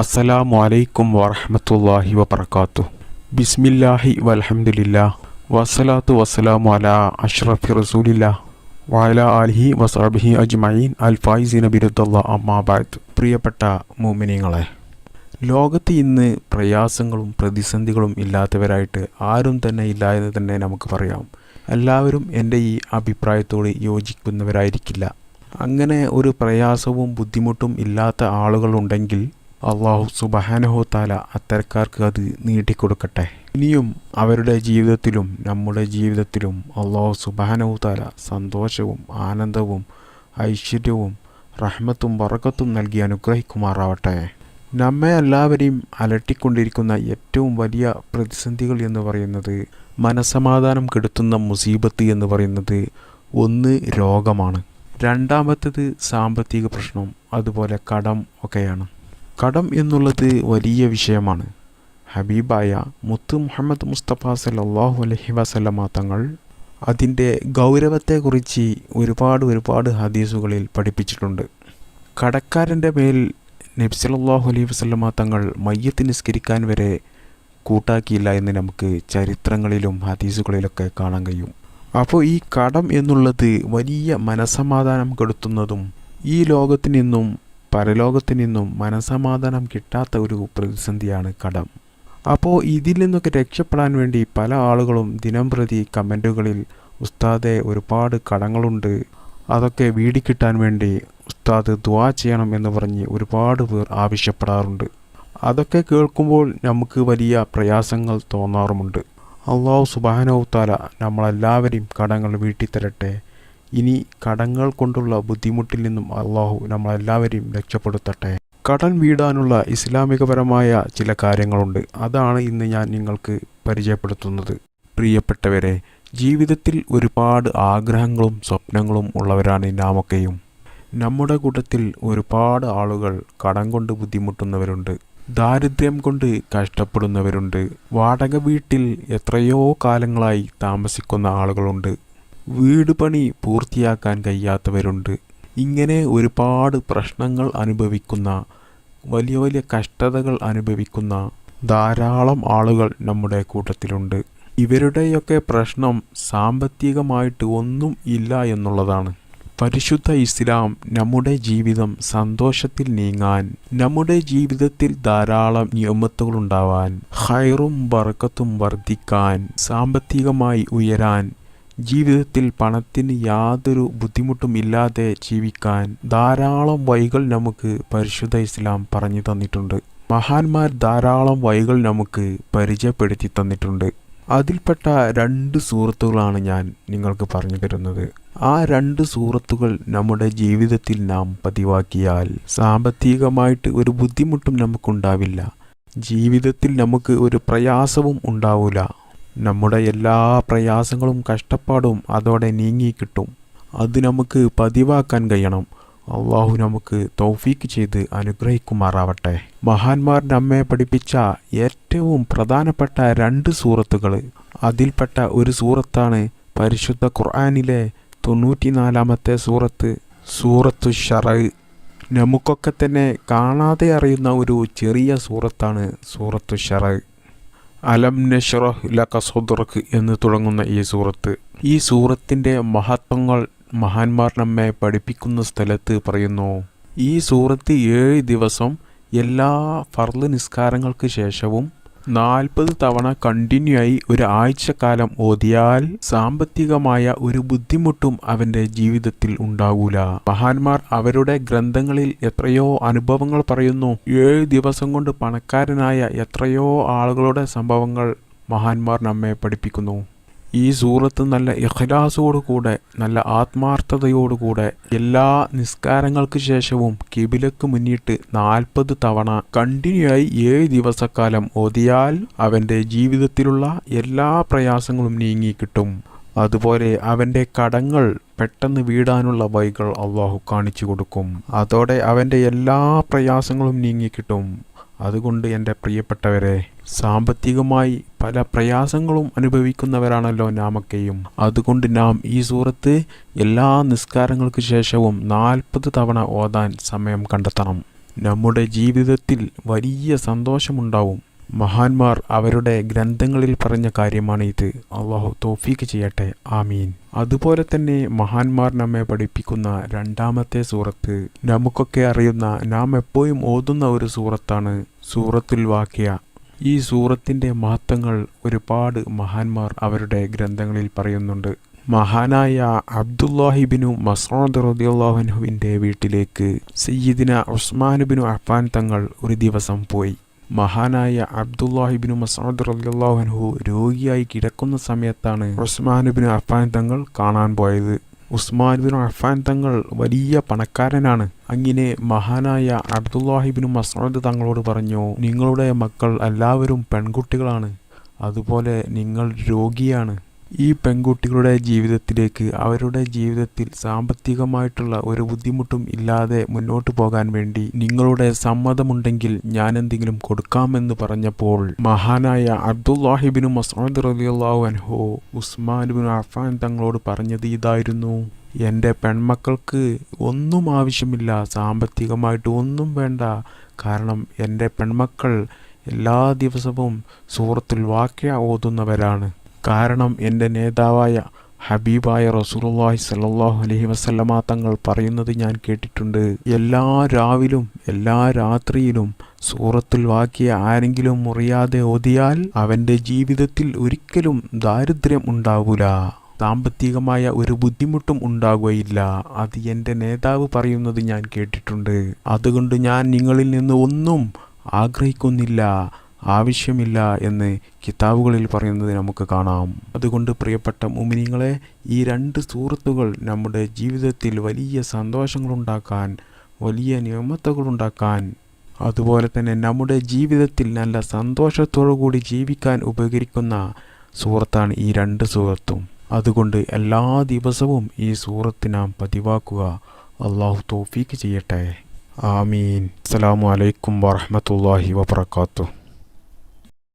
അസ്സലാമു അലൈക്കും വറഹമത്തല്ലാഹി വബർക്കാത്തു ബിസ്മില്ലാഹി വലഹമില്ല വസ്സലാത്തു വസ്സലാമു അല അഷ്റഫി റസൂലില്ല. വാല ആലിഹി വസഹബിഹി അജ്മഈൻ. അൽ ഫൈസി ബിരുദ്ദല്ലാ അമ്മാബാദ് പ്രിയപ്പെട്ട മൂമിനിങ്ങളെ ലോകത്ത് ഇന്ന് പ്രയാസങ്ങളും പ്രതിസന്ധികളും ഇല്ലാത്തവരായിട്ട് ആരും തന്നെ ഇല്ല എന്ന് തന്നെ നമുക്ക് പറയാം. എല്ലാവരും എന്റെ ഈ അഭിപ്രായത്തോട് യോജിക്കുന്നവരായിരിക്കില്ല. അങ്ങനെ ഒരു പ്രയാസവും ബുദ്ധിമുട്ടും ഇല്ലാത്ത ആളുകളുണ്ടെങ്കിൽ അള്ളാഹു സുബഹാനഹോ താല അത്തരക്കാർക്ക് അത് നീട്ടിക്കൊടുക്കട്ടെ. ഇനിയും അവരുടെ ജീവിതത്തിലും നമ്മുടെ ജീവിതത്തിലും അള്ളാഹു സുബഹാനഹു താല സന്തോഷവും ആനന്ദവും ഐശ്വര്യവും റഹ്മത്തും വറക്കത്തും നൽകി അനുഗ്രഹിക്കുമാറാവട്ടെ. നമ്മെ എല്ലാവരെയും അലട്ടിക്കൊണ്ടിരിക്കുന്ന ഏറ്റവും വലിയ പ്രതിസന്ധികൾ എന്ന് പറയുന്നത് മനസമാധാനം കെടുത്തുന്ന മുസീബത്ത് എന്ന് പറയുന്നത് ഒന്ന് രോഗമാണ്. രണ്ടാമത്തേത് സാമ്പത്തിക പ്രശ്നം അതുപോലെ കടം ഒക്കെയാണ്. കടം എന്നുള്ളത് വലിയ വിഷയമാണ്. ഹബീബായ മുത്ത് മുഹമ്മദ് മുസ്തഫ സല്ലാഹു അലഹി വസല്ലമ തങ്ങൾ അതിന്റെ ഗൗരവത്തെക്കുറിച്ച് ഒരുപാട് ഒരുപാട് ഹദീസുകളിൽ പഠിപ്പിച്ചിട്ടുണ്ട്. കടക്കാരന്റെ മേൽ നബി സല്ലല്ലാഹു അലൈഹി വസല്ലമ തങ്ങൾ മയ്യത്ത് നിസ്കരിക്കാൻ വരെ കൂട്ടാക്കിയില്ല എന്ന് നമുക്ക് ചരിത്രങ്ങളിലും ഹദീസുകളിലൊക്കെ കാണാൻ കഴിയും. അപ്പോൾ ഈ കടം എന്നുള്ളത് വലിയ മനസമാധാനം കെടുത്തുന്നതും ഈ ലോകത്തു നിന്നും പരലോകത്തു നിന്നും മനസമാധാനം കിട്ടാത്ത ഒരു പ്രതിസന്ധിയാണ് കടം. അപ്പോൾ ഇതിൽ നിന്നൊക്കെ രക്ഷപ്പെടാൻ വേണ്ടി പല ആളുകളും ദിനം പ്രതി കമന്റുകളിൽ ഉസ്താദെ ഒരുപാട് കടങ്ങളുണ്ട്. അതൊക്കെ വീടിക്കിട്ടാൻ വേണ്ടി ഉസ്താദ് ദ്വാ ചെയ്യണം എന്ന് പറഞ്ഞ് ഒരുപാട് പേർ ആവശ്യപ്പെടാറുണ്ട്. അതൊക്കെ കേൾക്കുമ്പോൾ നമുക്ക് വലിയ പ്രയാസങ്ങൾ തോന്നാറുമുണ്ട്. അള്ളാഹു സുബാനവുത്താല നമ്മളെല്ലാവരെയും കടങ്ങൾ വീട്ടിത്തരട്ടെ. ഇനി കടങ്ങൾ കൊണ്ടുള്ള ബുദ്ധിമുട്ടിൽ നിന്നും അള്ളാഹു നമ്മളെല്ലാവരെയും രക്ഷപ്പെടുത്തട്ടെ. കടം വീടാനുള്ള ഇസ്ലാമികപരമായ ചില കാര്യങ്ങളുണ്ട്. അതാണ് ഇന്ന് ഞാൻ നിങ്ങൾക്ക് പരിചയപ്പെടുത്തുന്നത്. പ്രിയപ്പെട്ടവരെ ജീവിതത്തിൽ ഒരുപാട് ആഗ്രഹങ്ങളും സ്വപ്നങ്ങളും ഉള്ളവരാണ് നാമൊക്കെയും. നമ്മുടെ കൂട്ടത്തിൽ ഒരുപാട് ആളുകൾ കടം കൊണ്ട് ബുദ്ധിമുട്ടുന്നവരുണ്ട്. ദാരിദ്ര്യം കൊണ്ട് കഷ്ടപ്പെടുന്നവരുണ്ട്. വാടക വീട്ടിൽ എത്രയോ കാലങ്ങളായി താമസിക്കുന്ന ആളുകളുണ്ട്. വീട് പണി പൂർത്തിയാക്കാൻ കഴിയാത്തവരുണ്ട്. ഇങ്ങനെ ഒരുപാട് പ്രശ്നങ്ങൾ അനുഭവിക്കുന്ന വലിയ വലിയ കഷ്ടതകൾ അനുഭവിക്കുന്ന ധാരാളം ആളുകൾ നമ്മുടെ കൂട്ടത്തിലുണ്ട്. ഇവരുടെയൊക്കെ പ്രശ്നം സാമ്പത്തികമായിട്ട് ഒന്നും ഇല്ല എന്നുള്ളതാണ്. പരിശുദ്ധ ഇസ്ലാം നമ്മുടെ ജീവിതം സന്തോഷത്തിൽ നീങ്ങാൻ നമ്മുടെ ജീവിതത്തിൽ ധാരാളം നിയമത്തുകൾ ഉണ്ടാവാൻ ഹൈറും ബർക്കത്തും വർദ്ധിക്കാൻ സാമ്പത്തികമായി ഉയരാൻ ജീവിതത്തിൽ പണത്തിന് യാതൊരു ബുദ്ധിമുട്ടും ഇല്ലാതെ ജീവിക്കാൻ ധാരാളം വഴികൾ നമുക്ക് പരിശുദ്ധ ഇസ്ലാം പറഞ്ഞു തന്നിട്ടുണ്ട്. മഹാന്മാർ ധാരാളം വഴികൾ നമുക്ക് പരിചയപ്പെടുത്തി തന്നിട്ടുണ്ട്. അതിൽപ്പെട്ട രണ്ട് സുഹൃത്തുക്കളാണ് ഞാൻ നിങ്ങൾക്ക് പറഞ്ഞു തരുന്നത്. ആ രണ്ട് സുഹൃത്തുക്കൾ നമ്മുടെ ജീവിതത്തിൽ നാം പതിവാക്കിയാൽ സാമ്പത്തികമായിട്ട് ഒരു ബുദ്ധിമുട്ടും നമുക്കുണ്ടാവില്ല. ജീവിതത്തിൽ നമുക്ക് ഒരു പ്രയാസവും ഉണ്ടാവില്ല നമ്മുടെ എല്ലാ പ്രയാസങ്ങളും കഷ്ടപ്പാടും അതോടെ നീങ്ങിക്കിട്ടും അത് നമുക്ക് പതിവാക്കാൻ കഴിയണം. അള്ളാഹു നമുക്ക് തൗഫീക്ക് ചെയ്ത് അനുഗ്രഹിക്കുമാറാവട്ടെ. മഹാന്മാർ നമ്മെ പഠിപ്പിച്ച ഏറ്റവും പ്രധാനപ്പെട്ട രണ്ട് സൂറത്തുകൾ അതിൽപ്പെട്ട ഒരു സൂറത്താണ് പരിശുദ്ധ ഖുർആാനിലെ തൊണ്ണൂറ്റിനാലാമത്തെ സൂറത്ത് സൂറത്തു ഷറ. നമുക്കൊക്കെ തന്നെ കാണാതെ അറിയുന്ന ഒരു ചെറിയ സൂറത്താണ് സൂറത്തു ഷറ. അലം നഷ്റഹ് ലക സുദ്റഖ് എന്ന് തുടങ്ങുന്ന ഈ സൂറത്ത്. ഈ സൂറത്തിന്റെ മഹത്വങ്ങൾ മഹാന്മാർ നമ്മെ പഠിപ്പിക്കുന്ന സ്ഥലത്ത് പറയുന്നു. ഈ സൂറത്ത് ഏഴ് ദിവസം എല്ലാ ഫർൾ നിസ്കാരങ്ങൾക്ക് ശേഷവും നാൽപ്പത് തവണ കണ്ടിന്യൂ ആയി ഒരു ആഴ്ചക്കാലം ഓതിയാൽ സാമ്പത്തികമായ ഒരു ബുദ്ധിമുട്ടും അവന്റെ ജീവിതത്തിൽ ഉണ്ടാവൂല. മഹാന്മാർ അവരുടെ ഗ്രന്ഥങ്ങളിൽ എത്രയോ അനുഭവങ്ങൾ പറയുന്നു. ഏഴ് ദിവസം കൊണ്ട് പണക്കാരനായ എത്രയോ ആളുകളുടെ സംഭവങ്ങൾ മഹാന്മാർ നമ്മെ പഠിപ്പിക്കുന്നു. ഈ സൂറത്ത് നല്ല ഇഖ്ലാസോടുകൂടെ നല്ല ആത്മാർത്ഥതയോടുകൂടെ എല്ലാ നിസ്കാരങ്ങൾക്ക് ശേഷവും കിബിലക്ക് മുന്നിട്ട് നാൽപ്പത് തവണ കണ്ടിന്യൂ ആയി ഏഴ് ദിവസക്കാലം ഓതിയാൽ അവന്റെ ജീവിതത്തിലുള്ള എല്ലാ പ്രയാസങ്ങളും നീങ്ങി കിട്ടും. അതുപോലെ അവന്റെ കടങ്ങൾ പെട്ടെന്ന് വീടാനുള്ള വഴികൾ അള്ളാഹു കാണിച്ചു കൊടുക്കും. അതോടെ അവന്റെ എല്ലാ പ്രയാസങ്ങളും നീങ്ങിക്കിട്ടും അതുകൊണ്ട് എന്റെ പ്രിയപ്പെട്ടവരെ സാമ്പത്തികമായി പല പ്രയാസങ്ങളും അനുഭവിക്കുന്നവരാണല്ലോ നാമൊക്കെയും. അതുകൊണ്ട് നാം ഈ സൂറത്ത് എല്ലാ നിസ്കാരങ്ങൾക്ക് ശേഷവും നാൽപ്പത് തവണ ഓതാൻ സമയം കണ്ടെത്തണം. നമ്മുടെ ജീവിതത്തിൽ വലിയ സന്തോഷമുണ്ടാവും. മഹാന്മാർ അവരുടെ ഗ്രന്ഥങ്ങളിൽ പറഞ്ഞ കാര്യമാണ് ഇത് അള്ളാഹു തോഫീക്ക് ചെയ്യട്ടെ. ആമീൻ. അതുപോലെ തന്നെ മഹാന്മാർ നമ്മെ പഠിപ്പിക്കുന്ന രണ്ടാമത്തെ സൂറത്ത്. നമുക്കൊക്കെ അറിയുന്ന നാം എപ്പോഴും ഓതുന്ന ഒരു സൂറത്താണ് സൂറത്തുൽ വാക്യ ഈ സൂറത്തിന്റെ മഹത്വങ്ങൾ ഒരുപാട് മഹാന്മാർ അവരുടെ ഗ്രന്ഥങ്ങളിൽ പറയുന്നുണ്ട്. മഹാനായ അബ്ദുല്ലാഹിബിനു മസോദ് റദിയുള്ളാഹുവിന്റെ വീട്ടിലേക്ക് സയ്യിദിന ഉസ്മാനുബിനു അഫാൻ തങ്ങൾ ഒരു ദിവസം പോയി. മഹാനായ അബ്ദുല്ലാഹിബിനു മസോദ് റദിയുള്ളാഹുൻഹു രോഗിയായി കിടക്കുന്ന സമയത്താണ് ഉസ്മാനുബിനു അഫാൻ തങ്ങൾ കാണാൻ പോയത്. ഉസ്മാനുബിനു അഫാൻ തങ്ങൾ വലിയ പണക്കാരനാണ്. അങ്ങനെ മഹാനായ അബ്ദുല്ലാഹിബിൻ മസൂദ് തങ്ങളോട് പറഞ്ഞു നിങ്ങളുടെ മക്കൾ എല്ലാവരും പെൺകുട്ടികളാണ്. അതുപോലെ നിങ്ങൾ രോഗിയാണ്. ഈ പെൺകുട്ടികളുടെ ജീവിതത്തിലേക്ക് അവരുടെ ജീവിതത്തിൽ സാമ്പത്തികമായിട്ടുള്ള ഒരു ബുദ്ധിമുട്ടും ഇല്ലാതെ മുന്നോട്ട് പോകാൻ വേണ്ടി നിങ്ങളുടെ സമ്മതമുണ്ടെങ്കിൽ ഞാൻ എന്തെങ്കിലും കൊടുക്കാമെന്ന് പറഞ്ഞപ്പോൾ മഹാനായ അബ്ദുല്ലാഹിബിനു മസൂദ് റലിയല്ലാഹു അൻഹു ഉസ്മാനുബിൻ അഫാൻ തങ്ങളോട് പറഞ്ഞത് ഇതായിരുന്നു. എന്റെ പെൺമക്കൾക്ക് ഒന്നും ആവശ്യമില്ല സാമ്പത്തികമായിട്ട് ഒന്നും വേണ്ട. കാരണം എന്റെ പെൺമക്കൾ എല്ലാ ദിവസവും സൂറത്തുൽ വാക്യ ഓതുന്നവരാണ്. കാരണം എന്റെ നേതാവായ ഹബീബായ റസൂലുള്ളാഹി സല്ലാഹു അലൈഹി വസല്ലമ തങ്ങൾ പറയുന്നത് ഞാൻ കേട്ടിട്ടുണ്ട്. എല്ലാ രാവിലും എല്ലാ രാത്രിയിലും സൂറത്തുൽ വാക്കിയ ആരെങ്കിലും മുറിയാതെ ഓതിയാൽ അവന്റെ ജീവിതത്തിൽ ഒരിക്കലും ദാരിദ്ര്യം ഉണ്ടാവൂല. സാമ്പത്തികമായ ഒരു ബുദ്ധിമുട്ടും ഉണ്ടാകുകയില്ല അത് എന്റെ നേതാവ് പറയുന്നത് ഞാൻ കേട്ടിട്ടുണ്ട്. അതുകൊണ്ട് ഞാൻ നിങ്ങളിൽ നിന്ന് ഒന്നും ആഗ്രഹിക്കുന്നില്ല. ആവശ്യമില്ല എന്ന് കിതാബുകളിൽ പറയുന്നത് നമുക്ക് കാണാം. അതുകൊണ്ട് പ്രിയപ്പെട്ട മുമിനിങ്ങളെ ഈ രണ്ട് സുഹൃത്തുകൾ നമ്മുടെ ജീവിതത്തിൽ വലിയ സന്തോഷങ്ങളുണ്ടാക്കാൻ വലിയ നിയമത്തുകളുണ്ടാക്കാൻ അതുപോലെ തന്നെ നമ്മുടെ ജീവിതത്തിൽ നല്ല സന്തോഷത്തോടു കൂടി ജീവിക്കാൻ ഉപകരിക്കുന്ന സുഹൃത്താണ് ഈ രണ്ട് സുഹൃത്തും. അതുകൊണ്ട് എല്ലാ ദിവസവും ഈ സൂറത്ത് നാം പതിവാക്കുക. അള്ളാഹു തോഫീക്ക് ചെയ്യട്ടെ. ആമീൻ. അസ്സലാമു അലൈക്കും വറഹമത്തല്ലാഹി വബർക്കാത്തു